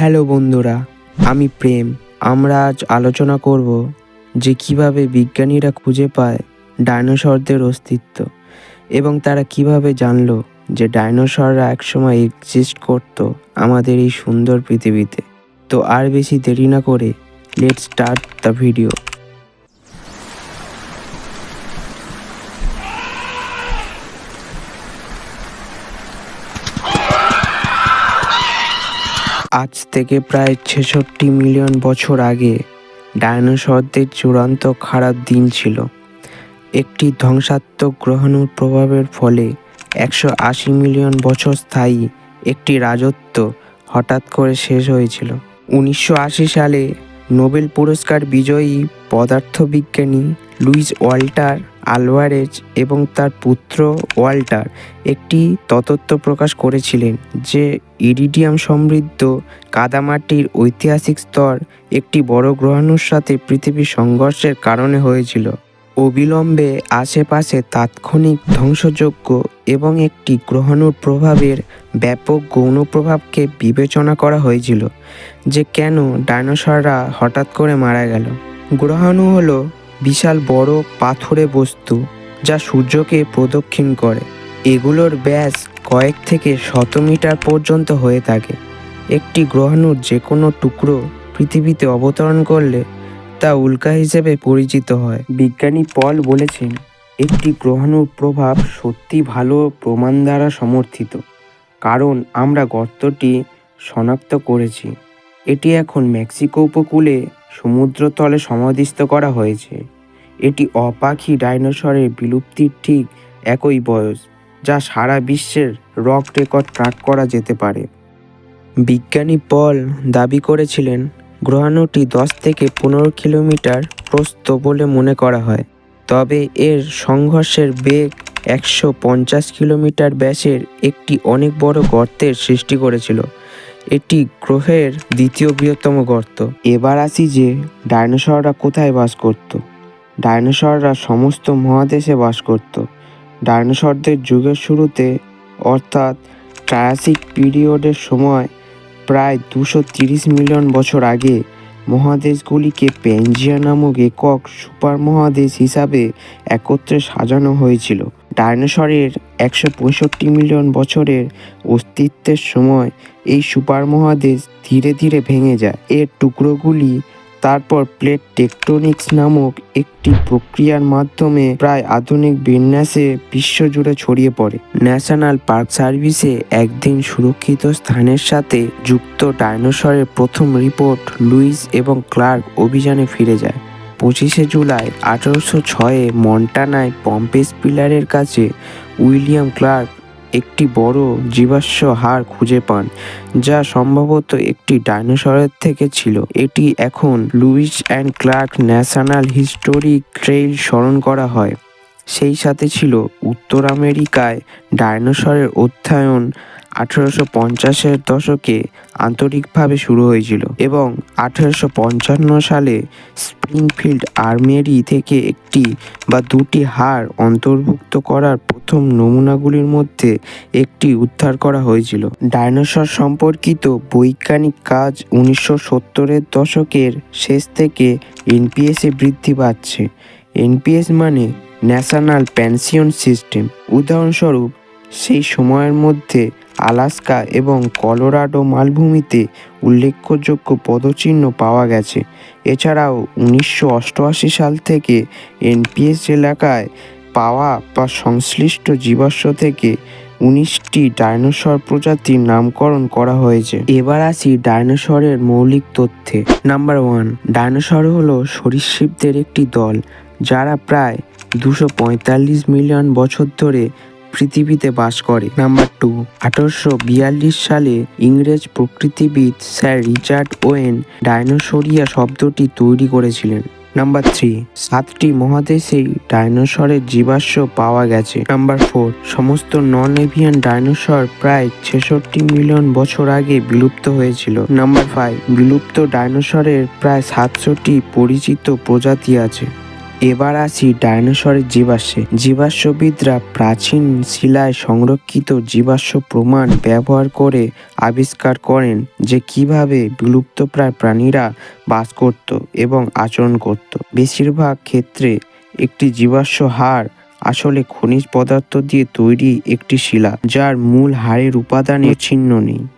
Hello বন্ধুরা, আমি প্রেম। আমরা আজ আলোচনা করব যে কীভাবে বিজ্ঞানীরা খুঁজে পায় ডাইনোসরদের অস্তিত্ব এবং তারা কীভাবে জানলো যে ডাইনোসররা একসময় এক্সিস্ট করতো আমাদের এই সুন্দর পৃথিবীতে। তো আর বেশি দেরি না করে লেট স্টার্ট দ্য ভিডিও আজ থেকে প্রায় ছেষট্টি মিলিয়ন বছর আগে ডায়নোসরদের চূড়ান্ত খারাপ দিন ছিল। একটি ধ্বংসাত্মক গ্রহাণুর প্রভাবের ফলে একশো আশি মিলিয়ন বছর স্থায়ী একটি রাজত্ব হঠাৎ করে শেষ হয়েছিল। উনিশশো আশি সালে নোবেল পুরস্কার বিজয়ী পদার্থবিজ্ঞানী লুইস ওয়াল্টার আলভারেজ এবং তার পুত্র ওয়াল্টার একটি তত্ত্ব প্রকাশ করেছিলেন যে ইরিডিয়াম সমৃদ্ধ কাদামাটির ঐতিহাসিক স্তর একটি বড় গ্রহাণুর সাথে পৃথিবীর সংঘর্ষের কারণে হয়েছিল। অবিলম্বে আশেপাশে তাৎক্ষণিক ধ্বংসযোগ্য এবং একটি গ্রহাণুর প্রভাবের ব্যাপক গৌণ প্রভাবকে বিবেচনা করা হয়েছিল যে কেন ডাইনোসররা হঠাৎ করে মারা গেল। গ্রহাণু হলো বিশাল বড় পাথরে বস্তু যা সূর্যকে প্রদক্ষিণ করে। এগুলোর ব্যাস কয়েক থেকে শত মিটার পর্যন্ত হয়ে থাকে। একটি গ্রহাণুর যে কোনো টুকরো পৃথিবীতে অবতরণ করলে তা উল্কা হিসেবে পরিচিত হয়। বিজ্ঞানী পল বলেছেন একটি গ্রহাণুর প্রভাব সত্যি ভালো প্রমাণ দ্বারা সমর্থিত, কারণ আমরা গর্তটি শনাক্ত করেছি। এটি এখন মেক্সিকো উপকূলে সমুদ্রতলে সমাধিস্থ করা হয়েছে। এটি অপাখি ডাইনোসরের বিলুপ্তির ঠিক একই বয়স, যা সারা বিশ্বের রক রেকর্ড ট্র্যাক করা যেতে পারে। বিজ্ঞানী পল দাবি করেছিলেন, গ্রহাণুটি দশ থেকে পনেরো কিলোমিটার প্রস্থ বলে মনে করা হয়। তবে এর সংঘর্ষের বেগ একশো পঞ্চাশ কিলোমিটার ব্যাসের একটি অনেক বড় গর্তের সৃষ্টি করেছিল। এটি গ্রহের দ্বিতীয় বৃহত্তম গর্ত। এবার আসি যে ডাইনোসররা কোথায় বাস করত। ডাইনোসররা সমস্ত মহাদেশে বাস করত। ডাইনোসরদের যুগের শুরুতে, অর্থাৎ ট্রায়াসিক পিরিয়ডের সময়, প্রায় দুশো তিরিশ মিলিয়ন বছর আগে মহাদেশগুলিকে প্যাঞ্জিয়া নামক একক সুপার মহাদেশ হিসাবে একত্রে সাজানো হয়েছিল। ডাইনোসরের একশো পঁয়ষট্টি মিলিয়ন বছরের অস্তিত্বের সময় এই সুপার মহাদেশ ধীরে ধীরে ভেঙে যায়। এর টুকরোগুলি তারপর প্লেট টেকটোনিক্স নামক একটি প্রক্রিয়ার মাধ্যমে প্রায় আধুনিক বিন্যাসে বিশ্বজুড়ে ছড়িয়ে পড়ে। ন্যাশনাল পার্ক সার্ভিসে একদিন সুরক্ষিত স্থানের সাথে যুক্ত ডাইনোসরের প্রথম রিপোর্ট লুইস এবং ক্লার্ক অভিযানে ফিরে যায়। পঁচিশে জুলাই আঠারোশো ছয়ে মন্টানায় পম্পেস পিলারের কাছে উইলিয়াম ক্লার্ক একটি বড় জীবাশ্ম হাড় খুঁজে পান, যা সম্ভবত একটি ডাইনোসরের থেকে ছিল। এটি এখন Lewis and Clark National Historic Trail স্মরণ করা হয়। সেই সাথে ছিল উত্তর আমেরিকায় ডাইনোসরের অধ্যয়ন আঠেরোশো পঞ্চাশের দশকে আন্তরিকভাবে শুরু হয়েছিল এবং আঠেরোশো পঞ্চান্ন সালে স্প্রিংফিল্ড আর্মেরি থেকে একটি বা দুটি হাড় অন্তর্ভুক্ত করার প্রথম নমুনাগুলির মধ্যে একটি উদ্ধার করা হয়েছিল। ডাইনোসর সম্পর্কিত বৈজ্ঞানিক কাজ উনিশশো সত্তরের দশকের শেষ থেকে এনপিএসে বৃদ্ধি পাচ্ছে। এনপিএস মানে ন্যাশনাল পেনশন সিস্টেম। উদাহরণস্বরূপ, সেই সময়ের মধ্যে আলাস্কা এবং কলোরাডো মালভূমিতে উল্লেখযোগ্য পদচিহ্ন পাওয়া গেছে। এছাড়াও, উনিশশো অষ্টআশি সাল থেকে এনপিএস এলাকায় পাওয়া বা সংশ্লিষ্ট জীবাশ্ম থেকে উনিশটি ডাইনোসর প্রজাতির নামকরণ করা হয়েছে। এবার আসি ডাইনোসরের মৌলিক তথ্যে। নাম্বার ওয়ান, ডাইনোসর হলো সরীসৃপদের একটি দল, যারা প্রায় দুশো মিলিয়ন বছর ধরে পৃথিবীতে বাস করে। নাম্বার টু আঠারোশো বিয়াল্লিশ সালে ইংরেজ প্রকৃতিবিদ স্যার রিচার্ড ওয়েন ডাইনোসরিয়া শব্দটি তৈরি করেছিলেন। নাম্বার থ্রি সাতটি মহাদেশেই ডাইনোসরের জীবাশ্ম পাওয়া গেছে। নাম্বার ফোর সমস্ত নন এভিয়ান ডাইনোসর প্রায় ছেষট্টি মিলিয়ন বছর আগে বিলুপ্ত হয়েছিল। নাম্বার ফাইভ বিলুপ্ত ডাইনোসরের প্রায় সাতশোটি পরিচিত প্রজাতি আছে। এবার আসি ডাইনোসরের জীবাশ্মে। জীবাশ্মবিদরা প্রাচীন শিলায় সংরক্ষিত জীবাশ্ম প্রমাণ ব্যবহার করে আবিষ্কার করেন যে কীভাবে বিলুপ্তপ্রায় প্রাণীরা বাস করত এবং আচরণ করত। বেশিরভাগ ক্ষেত্রে একটি জীবাশ্ম হাড় আসলে খনিজ পদার্থ দিয়ে তৈরি একটি শিলা, যার মূল হাড়ের উপাদানের চিহ্ন নেই।